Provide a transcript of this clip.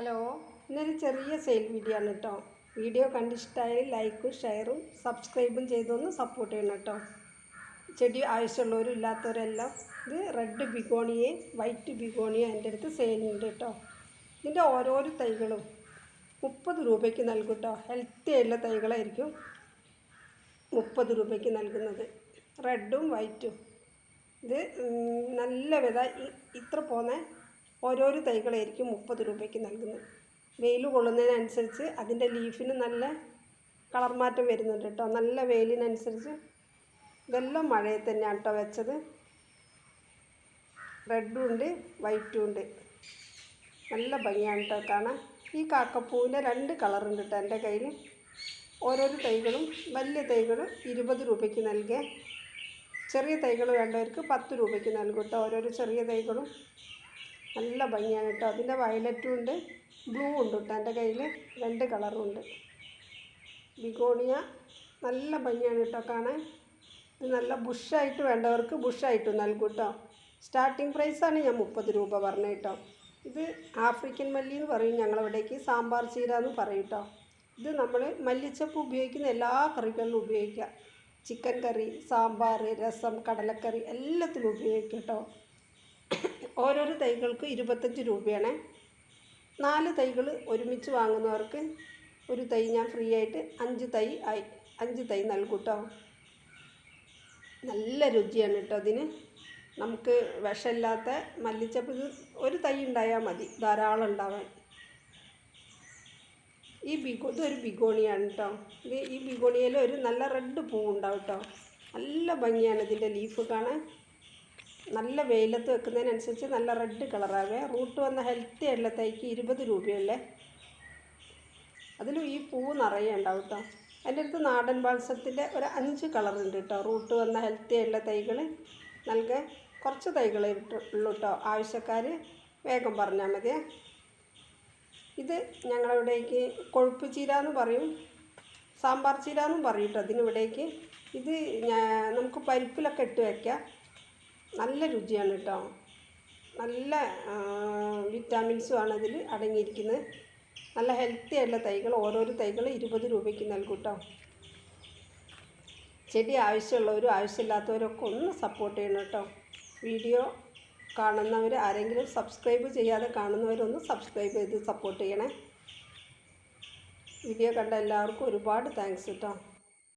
Hello ഇന്നൊരു ചെറിയ sale video ആണ് കേട്ടോ വീഡിയോ കണ്ടിഷ്ടമായി ലൈക്കും ഷെയറും സബ്സ്ക്രൈബും ചെയ്തൊന്ന് സപ്പോർട്ട് ചെയ്യണം കേട്ടോ ചെടി ആവശ്യമുള്ളവരും ഇല്ലാത്തവരെല്ലാം ഇത് റെഡ് ബിഗോണിയെ വൈറ്റ് ബിഗോണിയെ എന്റെ അടുത്ത് സെയിലുണ്ട് കേട്ടോ ഇതിന്റെ ഓരോരോ തൈകളും മുപ്പത് രൂപയ്ക്ക് നൽകും കേട്ടോ ഹെൽത്തി ആയിട്ടുള്ള തൈകളായിരിക്കും മുപ്പത് രൂപയ്ക്ക് നൽകുന്നത്. റെഡും വൈറ്റും. ഇത് നല്ല വിധ ഇത്ര പോന്ന ഓരോരോ തൈകളായിരിക്കും മുപ്പത് രൂപയ്ക്ക് നൽകുന്നത്. വെയിൽ കൊള്ളുന്നതിനനുസരിച്ച് അതിന്റെ ലീഫിന് നല്ല കളർ മാറ്റം വരുന്നുണ്ട് കേട്ടോ. നല്ല വെയിലിനനുസരിച്ച് ഇതെല്ലാം മഴയിൽ തന്നെയാണ് കേട്ടോ വെച്ചത്. റെഡും ഉണ്ട് വൈറ്റും ഉണ്ട്. നല്ല ഭംഗിയാണ് കേട്ടോ കാണാൻ. ഈ കാക്കപ്പൂവിന്റെ രണ്ട് കളറുണ്ട് കേട്ടോ എന്റെ കയ്യിൽ. ഓരോരോ തൈകളും വലിയ തൈകളും ഇരുപത് രൂപയ്ക്ക് നൽകിയ ചെറിയ തൈകൾ വേണ്ടവർക്ക് പത്ത് രൂപയ്ക്ക് നൽകും കേട്ടോ. ഓരോരോ ചെറിയ തൈകളും നല്ല ഭംഗിയാണ് കേട്ടോ. അതിന്റെ വയലറ്റും ഉണ്ട് ബ്ലൂ ഉണ്ട് കേട്ടോ എന്റെ കയ്യിൽ രണ്ട് കളറും ഉണ്ട്. ബിഗോണിയ നല്ല ഭംഗിയാണ് കേട്ടോ കാണാൻ. ഇത് നല്ല ബുഷായിട്ട് വേണ്ടവർക്ക് ബുഷായിട്ട് നൽകും കേട്ടോ. സ്റ്റാർട്ടിങ് പ്രൈസാണ് ഞാൻ മുപ്പത് രൂപ പറഞ്ഞത് കേട്ടോ. ഇത് ആഫ്രിക്കൻ മല്ലി എന്ന് പറയും ഞങ്ങളവിടേക്ക്. സാമ്പാർ ചീര എന്ന് പറയും കേട്ടോ. ഇത് നമ്മൾ മല്ലിച്ചപ്പ് ഉപയോഗിക്കുന്ന എല്ലാ കറികളിലും ഉപയോഗിക്കാം ചിക്കൻ കറി സാമ്പാർ രസം കടലക്കറി എല്ലാത്തിലും ഉപയോഗിക്കാം കേട്ടോ. ഓരോരോ തൈകൾക്ക് ഇരുപത്തഞ്ച് രൂപയാണ്. നാല് തൈകൾ ഒരുമിച്ച് വാങ്ങുന്നവർക്ക് ഒരു തൈ ഞാൻ ഫ്രീ ആയിട്ട് അഞ്ച് തൈ ആയി അഞ്ച് തൈ നൽകും കേട്ടോ നല്ല രുചിയാണ് കേട്ടോ അതിന്. നമുക്ക് വിഷമില്ലാത്ത മല്ലിച്ചപ്പ് ഒരു തൈ ഉണ്ടായാൽ മതി ധാരാളം ഉണ്ടാവാൻ. ഈ ബിഗോ ഇതൊരു ബിഗോണിയാണ് കേട്ടോ. ഇത് ഈ ബിഗോണിയയിൽ ഒരു നല്ല റെഡ് പൂവുണ്ടാവും കേട്ടോ. നല്ല ഭംഗിയാണ് ഇതിന്റെ ലീഫ് കാണാൻ. നല്ല വെയിലത്ത് വെക്കുന്നതിനനുസരിച്ച് നല്ല റെഡ് കളറാവേ. റൂട്ട് വന്ന ഹെൽത്തി ആയിട്ടുള്ള തൈക്ക് ഇരുപത് രൂപയല്ലേ? അതിലും ഈ പൂ നിറയെ ഉണ്ടാവും കേട്ടോ എന്റെ അടുത്ത് നാടൻ ബാൽസത്തിന്റെ ഒരു അഞ്ച് കളറുണ്ട് കേട്ടോ റൂട്ട് വന്ന ഹെൽത്തി ആയിട്ടുള്ള തൈകൾ നൽകാൻ കുറച്ച് തൈകളെ ഉള്ളൂ കേട്ടോ ആവശ്യക്കാർ വേഗം പറഞ്ഞാൽ മതിയേ. ഇത് ഞങ്ങളിവിടേക്ക് കൊഴുപ്പ് ചീര എന്ന് പറയും. സാമ്പാർ ചീര എന്നും പറയും കേട്ടോ അതിനിവിടേക്ക് ഇത് നമുക്ക് പരിപ്പിലൊക്കെ ഇട്ട് വയ്ക്കാം നല്ല രുചിയാണ് കേട്ടോ നല്ല വിറ്റാമിൻസും ആണ് അതിൽ അടങ്ങിയിരിക്കുന്നത് നല്ല ഹെൽത്തി ആയിട്ടുള്ള തൈകൾ ഓരോരോ തൈകൾ ഇരുപത് രൂപയ്ക്ക് നൽകും കേട്ടോ ചെടി ആവശ്യമുള്ളവരും ആവശ്യമില്ലാത്തവരൊക്കെ ഒന്ന് സപ്പോർട്ട് ചെയ്യണം കേട്ടോ വീഡിയോ കാണുന്നവർ ആരെങ്കിലും സബ്സ്ക്രൈബ് ചെയ്യാതെ കാണുന്നവരൊന്ന് സബ്സ്ക്രൈബ് ചെയ്ത് സപ്പോർട്ട് ചെയ്യണേ. വീഡിയോ കണ്ട എല്ലാവർക്കും ഒരുപാട് താങ്ക്സ് കേട്ടോ